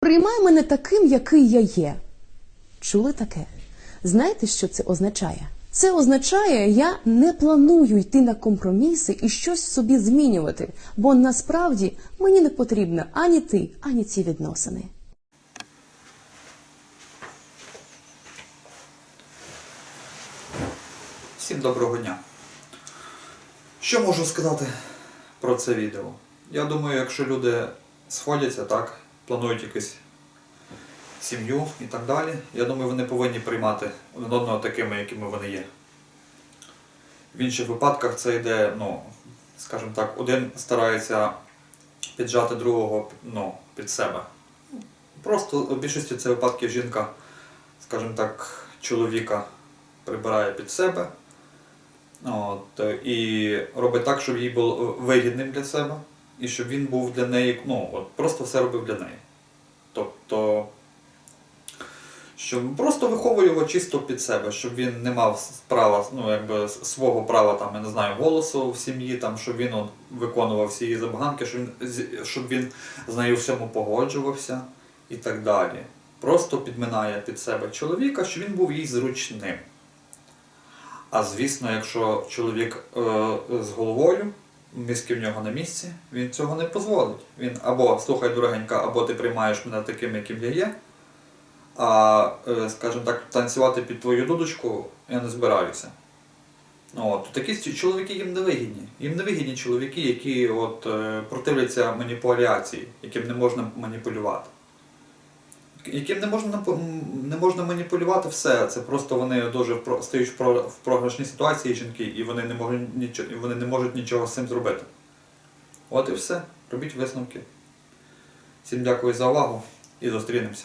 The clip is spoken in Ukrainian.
Приймай мене таким, який я є. Чули таке? Знаєте, що це означає? Це означає, я не планую йти на компроміси і щось собі змінювати, бо насправді мені не потрібно ані ти, ані ці відносини. Всім доброго дня. Що можу сказати про це відео? Я думаю, якщо люди сходяться, так, планують якусь сім'ю і так далі, я думаю, вони повинні приймати один одного такими, якими вони є. В інших випадках це йде, ну, скажімо так, один старається піджати другого ну, під себе. Просто в більшості це випадків жінка, скажімо так, чоловіка прибирає під себе. От, і робить так, щоб їй було вигідним для себе, і щоб він був для неї, ну, от, просто все робив для неї. Тобто, щоб просто виховує його чисто під себе, щоб він не мав права, ну, якби, свого права, там, я не знаю, голосу в сім'ї, там, щоб він от, виконував всі її забаганки, щоб він, щоб він з нею всьому погоджувався і так далі. Просто підминає під себе чоловіка, щоб він був їй зручним. А звісно, якщо чоловік е, з головою, мізки в нього на місці, він цього не дозволить. Він або слухай, дорогенька, або ти приймаєш мене таким, яким я є. А, е, скажімо так, танцювати під твою дудочку я не збираюся. От, такі чоловіки їм не вигідні. Їм не вигідні чоловіки, які от, е, противляться маніпуляції, яким не можна маніпулювати. Яким не можна не можна маніпулювати все. Це просто вони дуже стають в програшній ситуації жінки, і вони не можуть нічого, вони не можуть нічого з цим зробити. От і все. Робіть висновки. Всім дякую за увагу і зустрінемося.